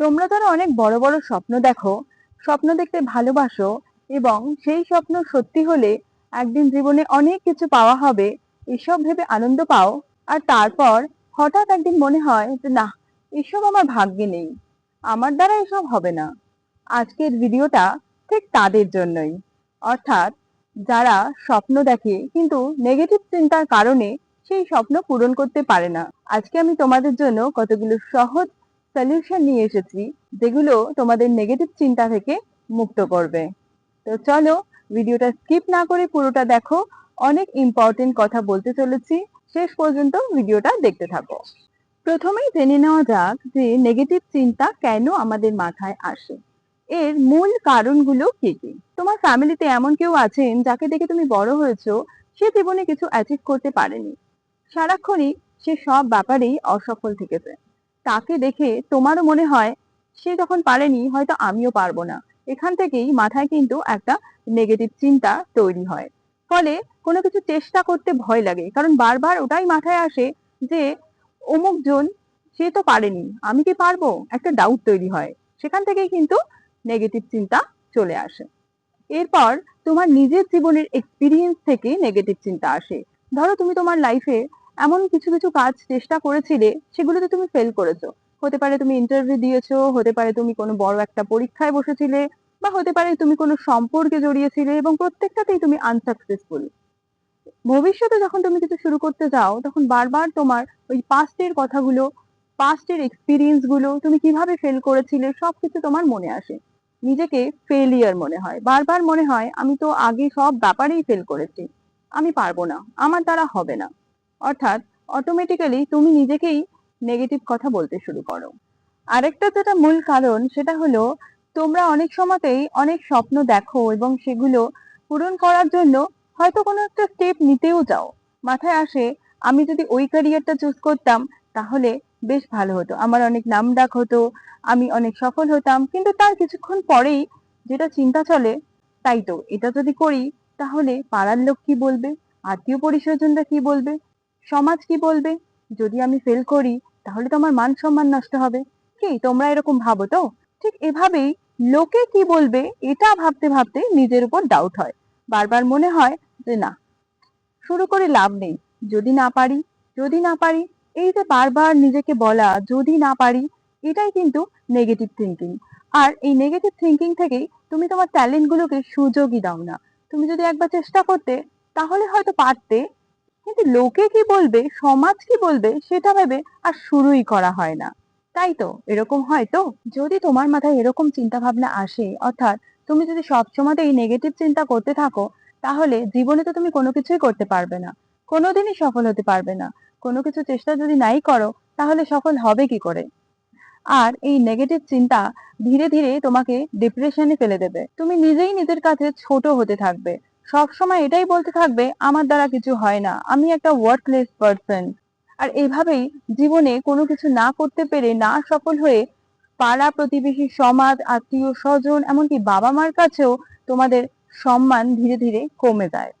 তোমরা যারা অনেক বড় বড় স্বপ্ন দেখো, স্বপ্ন দেখতে ভালোবাসো এবং সেই স্বপ্ন সত্যি হলে একদিন জীবনে অনেক কিছু পাওয়া হবে, এসব ভেবে আনন্দ পাও। আর তারপর হঠাৎ একদিন মনে হয় যে, না, এসব আমার ভাগ্যে নেই, আমার দ্বারা এসব হবে না। আজকের ভিডিওটা ঠিক তাদের জন্যই। অর্থাৎ যারা স্বপ্ন দেখে কিন্তু নেগেটিভ চিন্তার কারণে সেই স্বপ্ন পূরণ করতে পারে না। আজকে আমি তোমাদের জন্য কতগুলো সহজ সলিউশন নিয়ে এসেছি, যেগুলো তোমাদের নেগেটিভ চিন্তা থেকে মুক্ত করবে। তো চলো, ভিডিওটা স্কিপ না করে পুরোটা দেখো। অনেক ইম্পর্টেন্ট কথা বলতে চলেছি। শেষ পর্যন্ত ভিডিওটা দেখতে থাকো। প্রথমেই জেনে নেওয়া যাক যে নেগেটিভ চিন্তা কেন আমাদের মাথায় আসে। এর মূল কারণগুলো কি কি? তোমার ফ্যামিলিতে এমন কেউ আছেন যাকে দেখে তুমি বড় হয়েছো, সে জীবনে কিছু অ্যাচিভ করতে পারেনি। সারাক্ষণই সে সব ব্যাপারেই অসফল থেকেছে। তাকে দেখে তোমারও মনে হয় সে যখন পারেনি, হয়তো আমিও পারব না। এখান থেকেই মাথায় কিন্তু একটা নেগেটিভ চিন্তা তৈরি হয়। ফলে কোনো কিছু চেষ্টা করতে ভয় লাগে, কারণ বারবার ওটাই মাথায় আসে যে অমুক জন, সে তো পারেনি, আমি কি পারব? একটা ডাউট তৈরি হয়। সেখান থেকেই কিন্তু নেগেটিভ চিন্তা চলে আসে। এরপর তোমার নিজের জীবনের এক্সপিরিয়েন্স থেকে নেগেটিভ চিন্তা আসে। ধরো তুমি তোমার লাইফে এমন কিছু কিছু কাজ চেষ্টা করেছিলে, সেগুলোতে তুমি ফেল করেছ। হতে পারে তুমি ইন্টারভিউ দিয়েছ, হতে পারে তুমি কোনো বড় একটা পরীক্ষায় বসেছিলে, বা হতে পারে তুমি কোনো সম্পর্কে জড়িয়েছিলে এবং প্রত্যেকটাতেই তুমি আনসাকসেসফুল ভবিষ্যতে যখন তুমি কিছু শুরু করতে যাও, তখন বারবার তোমার ওই পাস্টের কথাগুলো পাস্টের এক্সপিরিয়েন্সগুলো তুমি কীভাবে ফেল করেছিলে, সবকিছু তোমার মনে আসে। নিজেকে ফেলিয়ার মনে হয়। বারবার মনে হয়, আমি তো আগে সব ব্যাপারেই ফেল করেছি। আমি পারব না। আমার দ্বারা হবে না। অর্থাৎ অটোমেটিক্যালি তুমি নিজেকেই নেগেটিভ কথা বলতে শুরু করো। আরেকটা যেটা মূল কারণ সেটা হলো, তোমরা অনেক সময়তেই অনেক স্বপ্ন দেখো এবং সেগুলো পূরণ করার জন্য হয়তো কোনো একটা স্টেপ নিতেও যাও। মাথায় আসে, আমি যদি ওই ক্যারিয়ারটা চুজ করতাম, তাহলে বেশ ভালো হতো। আমার অনেক নাম ডাক হতো, আমি অনেক সফল হতাম, কিন্তু তার কিছুক্ষণ পরেই যেটা চিন্তা চলে, তাই তো, এটা যদি করি, তাহলে পাড়ার লোক কি বলবে? আত্মীয় পরিস্বজনরা কি বলবে? সমাজ কি বলবে? যদি আমি ফেল করি, তাহলে তো আমার মান সম্মান নষ্ট হবে। কি, তোমরা এরকম ভাবো তো? ঠিক এভাবেই লোকে কি বলবে, এটা ভাবতে ভাবতে নিজের উপর ডাউট হয়। বারবার মনে হয় যে না, শুরু করে লাভ নেই। যদি না পারি, যদি না পারি, এই যে বারবার নিজেকে বলা, যদি না পারি, এটাই কিন্তু নেগেটিভ থিঙ্কিং আর এই নেগেটিভ থিঙ্কিং থেকেই তুমি তোমার ট্যালেন্ট গুলোকে সুযোগই দাও না। তুমি যদি একবার চেষ্টা করতে, তাহলে হয়তো পারতে কিন্তু লোকে কি বলবে, সমাজ কি বলবে, সেটা ভেবে আর শুরুই করা হয় না। তাই তো? এরকম হয় তো? যদি তোমার মাথায় এরকম চিন্তা ভাবনা আসে, অর্থাৎ তুমি যদি সবসময় এই নেগেটিভ চিন্তা করতে থাকো, তাহলে জীবনে তো তুমি কোনো কিছুই করতে পারবে না। কোনোদিনই সফল হতে পারবে না। কোনো কিছু চেষ্টা যদি নাই করো, তাহলে সফল হবে কি করে? আর এই নেগেটিভ চিন্তা ধীরে ধীরে তোমাকে ডিপ্রেশনে ফেলে দেবে। তুমি নিজেই নিজের কাছে ছোট হতে থাকবে। সব সময় এটাই বলতে থাকবে, আমার দ্বারা কিছু হয় না। আমি একটা ওয়ার্কলেস পারসন আর এইভাবেই জীবনে কোনো কিছু না করতে পেরে না সফল হয়ে পাড়া প্রতিবেশী, সমাজ, আত্মীয়, স্বজন, এমনকি বাবা মার কাছেও তোমাদের সম্মান ধীরে ধীরে কমে যায়।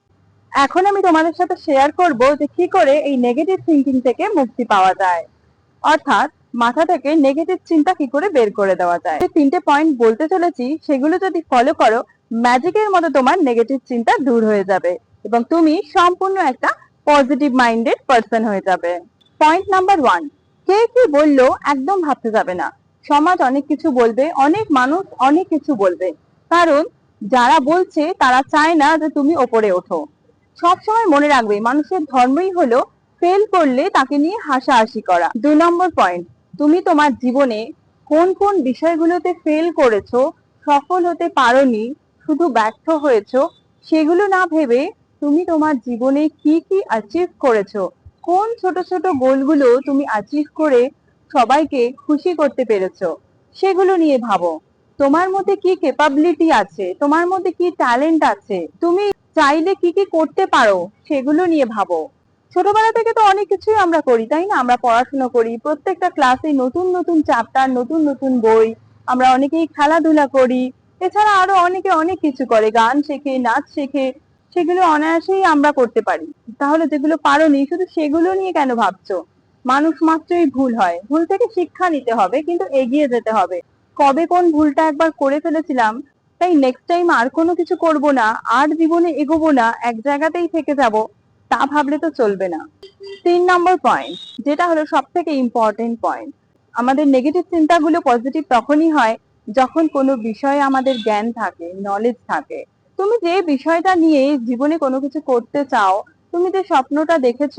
এখন আমি তোমাদের সাথে শেয়ার করব যে কি করে এই নেগেটিভ থিঙ্কিং থেকে মুক্তি পাওয়া যায়। অর্থাৎ মাথা থেকে নেগেটিভ চিন্তা কি করে বের করে দেওয়া যায়? তিনটে পয়েন্ট বলতে চলেছি, সেগুলো যদি ফলো করো ম্যাজিকের মতো তোমার নেগেটিভ চিন্তা দূর হয়ে যাবে এবং তুমি সম্পূর্ণ একটা পজিটিভ মাইন্ডেড পার্সন হয়ে যাবে। পয়েন্ট নাম্বার ওয়ান কে কি বলল একদম ভাবতে যাবে না। সমাজ অনেক কিছু বলবে, অনেক মানুষ অনেক কিছু বলবে। কারণ যারা বলছে তারা চায় না যে তুমি ওপরে ওঠো। সবসময় মনে রাখবে, মানুষের ধর্মই হলো ফেল করলে তাকে নিয়ে হাসাহাসি করা। দুই নম্বর পয়েন্ট তুমি তোমার জীবনে কোন কোন বিষয়গুলোতে ফেল করেছ, সফল হতে পারোনি শুধু ব্যর্থ হয়েছো, সেগুলো না ভেবে তুমি তোমার জীবনে কি কি অ্যাচিভ করেছ? কোন ছোট ছোট গোলগুলো তুমি অ্যাচিভ করে সবাইকে খুশি করতে পেরেছ? সেগুলো নিয়ে ভাবো। তোমার মধ্যে কি ক্যাপাবিলিটি আছে? তোমার মধ্যে কি ট্যালেন্ট আছে? তুমি চাইলে কি কি করতে পারো? সেগুলো নিয়ে ভাবো। ছোটবেলা থেকে তো অনেক কিছুই আমরা করি, তাই না? আমরা পড়াশুনো করি, প্রত্যেকটা ক্লাসে নতুন নতুন চ্যাপ্টার নতুন নতুন বই, আমরা অনেকেই খেলাধুলা করি এছাড়া আরও অনেকে অনেক কিছু করে, গান শেখে, নাচ শেখে, সেগুলো অনায়াসেই আমরা করতে পারি। তাহলে যেগুলো পারোনি শুধু সেগুলো নিয়ে কেন ভাবছ? মানুষ মাত্রই ভুল হয়। ভুল থেকে শিক্ষা নিতে হবে, কিন্তু এগিয়ে যেতে হবে। কবে কোন ভুলটা একবার করে ফেলেছিলাম, তাই নেক্সট টাইম আর কোনো কিছু করব না, আর জীবনে এগোবো না, এক জায়গাতেই থেকে যাব, তা ভাবলে তো চলবে না। তিন নম্বর পয়েন্ট যেটা হলো সব থেকে ইম্পর্টেন্ট পয়েন্ট আমাদের নেগেটিভ চিন্তাগুলো পজিটিভ তখনই হয় যখন কোনো বিষয়ে আমাদের জ্ঞান থাকে নলেজ থাকে, তুমি যে বিষয়টা নিয়ে জীবনে কোনো কিছু করতে চাও, তুমি যে স্বপ্নটা দেখেছ,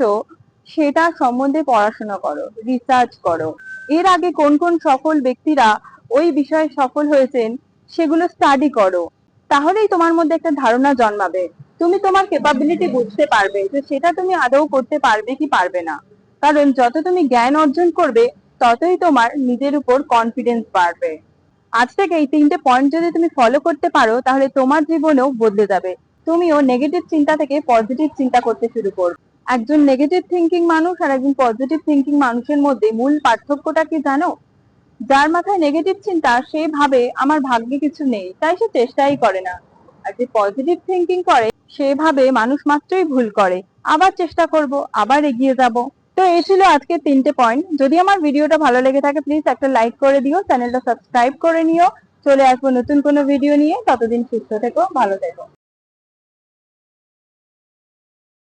সেটা সম্বন্ধে পড়াশোনা করো রিসার্চ করো। এর আগে কোন কোন সফল ব্যক্তিরা ওই বিষয়ে সফল হয়েছেন, সেগুলো স্টাডি করো। তাহলেই তোমার মধ্যে একটা ধারণা জন্মাবে। তুমি তোমার ক্যাপাবিলিটি বুঝতে পারবে যে সেটা তুমি আদৌ করতে পারবে কি পারবে না। কারণ যত তুমি জ্ঞান অর্জন করবে, ততই তোমার নিজের উপর কনফিডেন্স বাড়বে। আজ থেকে এই তিনটে পয়েন্ট যদি তুমি ফলো করতে পারো, তাহলে তোমার জীবনেও বদলে যাবে। তুমিও নেগেটিভ চিন্তা থেকে পজিটিভ চিন্তা করতে শুরু করবে। একজন নেগেটিভ থিঙ্কিং মানুষ আর একজন পজিটিভ থিঙ্কিং মানুষের মধ্যে মূল পার্থক্যটা কি জানো? যার মাথায় নেগেটিভ চিন্তা, সে ভাবে, আমার ভাগ্যে কিছু নেই। তাই সে চেষ্টাই করে না। আর যে পজিটিভ থিঙ্কিং করে, সে ভাবে মানুষ মাত্রই ভুল করে। আবার চেষ্টা করব, আবার এগিয়ে যাব। তো এই ছিল আজকে তিনটে পয়েন্ট যদি আমার ভিডিওটা ভালো লেগে থাকে প্লিজ একটা লাইক করে দিও চ্যানেলটা সাবস্ক্রাইব করে নিও। চলে আসব নতুন কোনো ভিডিও নিয়ে। ততদিন সুস্থ থেকো, ভালো থেকো।